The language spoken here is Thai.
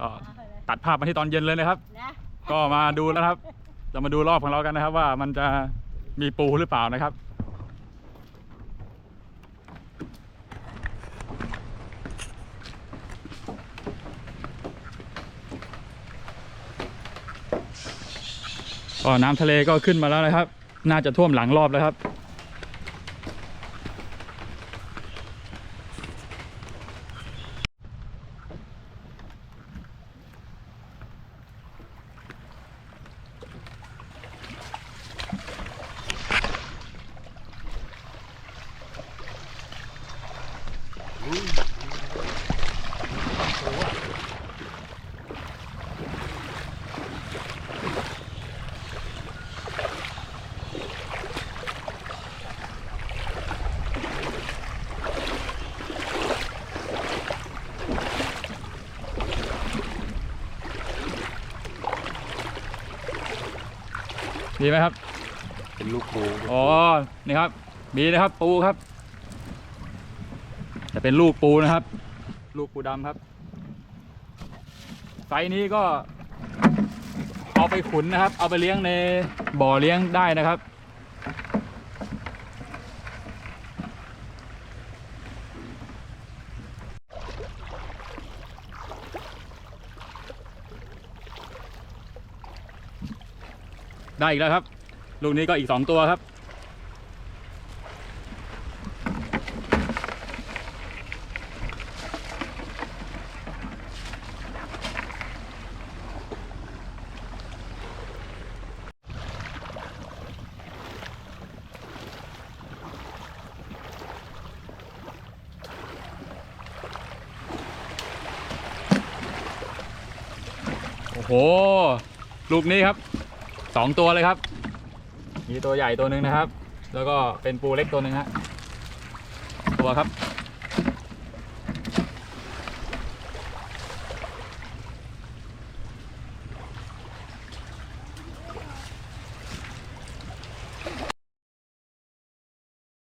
ก็ตัดภาพมาที่ตอนเย็นเลยนะครับ นะก็มาดูแล้วครับ จะมาดูรอบของเรากันนะครับ ว่ามันจะมีปูหรือเปล่านะครับ ก็น้ำทะเลก็ขึ้นมาแล้วนะครับ น่าจะท่วมหลังรอบแล้วครับ ดีไหมครับ เป็นลูกปู อ๋อ นี่ครับ มีนะครับ ปูครับ จะเป็นลูกปูนะครับ ลูกปูดำครับ ไซนี้ก็ เอาไปขุนนะครับ เอาไปเลี้ยงในบ่อเลี้ยงได้นะครับ ได้อีกแล้วครับ ลูกนี้ก็อีกสองตัวครับ โอ้โห ลูกนี้ครับสองตัวเลยครับ มีตัวใหญ่ตัวหนึ่งนะครับ แล้วก็เป็นปูเล็กตัวหนึ่งฮะตัวครับ